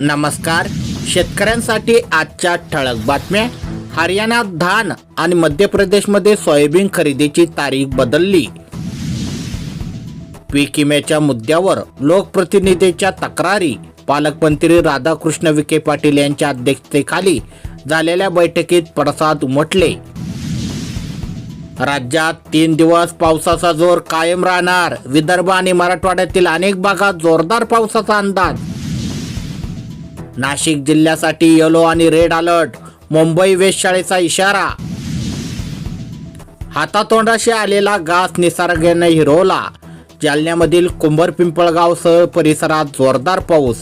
नमस्कार. शेतकऱ्यांसाठी आजच्या ठळक बातम्या. हरियाणात धान आणि मध्य प्रदेशमध्ये सोयाबीन खरेदीची तारीख बदलली. पीक विम्याच्या मुद्द्यावर लोकप्रतिनिधीच्या तक्रारी. पालकमंत्री राधाकृष्ण विखे पाटील यांच्या अध्यक्षतेखाली झालेल्या बैठकीत पडसाद उमटले. राज्यात तीन दिवस पावसाचा जोर कायम राहणार. विदर्भ आणि मराठवाड्यातील अनेक भागात जोरदार पावसाचा अंदाज. नाशिक जिल्ह्यासाठी येलो आणि रेड अलर्ट मुंबई वेधशाळेचा इशारा. हातातोंडाशी आलेला घास निसर्गाने हिरवला. जालन्यामधील कुंभर पिंपळगावसह परिसरात जोरदार पाऊस.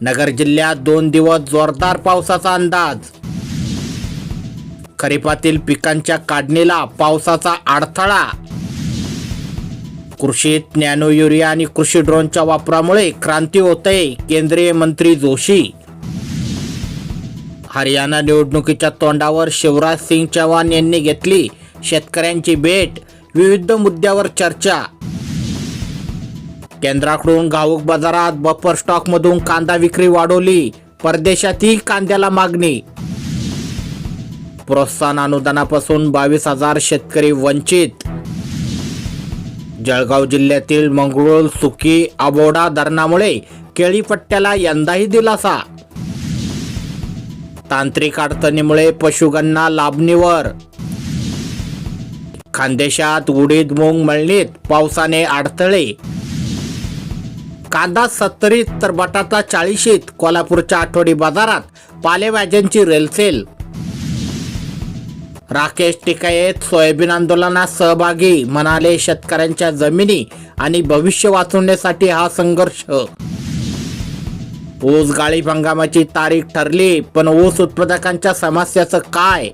नगर जिल्ह्यात दोन दिवस जोरदार पावसाचा अंदाज. खरीपातील पिकांच्या काढणीला पावसाचा अडथळा. कृषीत नॅनो युरिया आणि कृषी ड्रोनच्या वापरामुळे क्रांती होते केंद्रीय मंत्री जोशी. हरियाणा निवडणुकीच्या तोंडावर शिवराज सिंग चौहान यांनी घेतली शेतकऱ्यांची भेट विविध मुद्द्यावर चर्चा. केंद्राकडून घाऊक बाजारात बफर स्टॉक मधून कांदा विक्री वाढवली परदेशातही कांद्याला मागणी. प्रोत्साहन अनुदानापासून बावीस हजार शेतकरी वंचित. जळगाव जिल्ह्यातील मंगळूर सुकी आबोडा धरणामुळे केळीपट्ट्याला यंदाही दिलासा. तांत्रिक अडचणीमुळे पशुगणना लाभणीवर खानदेशात उडीद मूग मळणीत पावसाने अडथळे. कांदा सत्तरीत तर बटाटा चाळीशीत. कोल्हापूरच्या आठवडी बाजारात पालेभाज्यांची रेलसेल. राकेश टिकायत सोयाबीन आंदोलनात सहभागी म्हणाले शेतकऱ्यांच्या जमिनी आणि भविष्य वाचवण्यासाठी हा संघर्ष. ऊस गाळीप हंगामाची तारीख ठरली पण ऊस उत्पादकांच्या समस्याचं काय?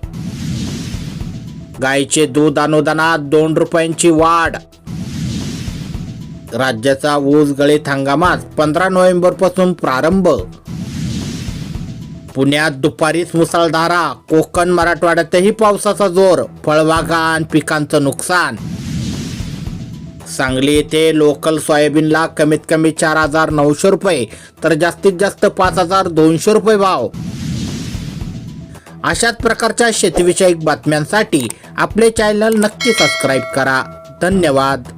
गायीचे दूध अनुदानात दोन रुपयांची वाढ. राज्याचा ऊस गळीत हंगामात पंधरा नोव्हेंबरपासून प्रारंभ. पुण्यात दुपारीच मुसळधारा कोकण मराठवाड्यातही पावसाचा जोर फळबागा आणि पिकांचं नुकसान. सांगली येथे लोकल सोयाबीनला कमीत कमी चार हजार नऊशे रुपये तर जास्तीत जास्त पाच हजार दोनशे रुपये भाव. अशाच प्रकारच्या शेतीविषयक बातम्यांसाठी आपले चॅनल नक्की सबस्क्राईब करा. धन्यवाद.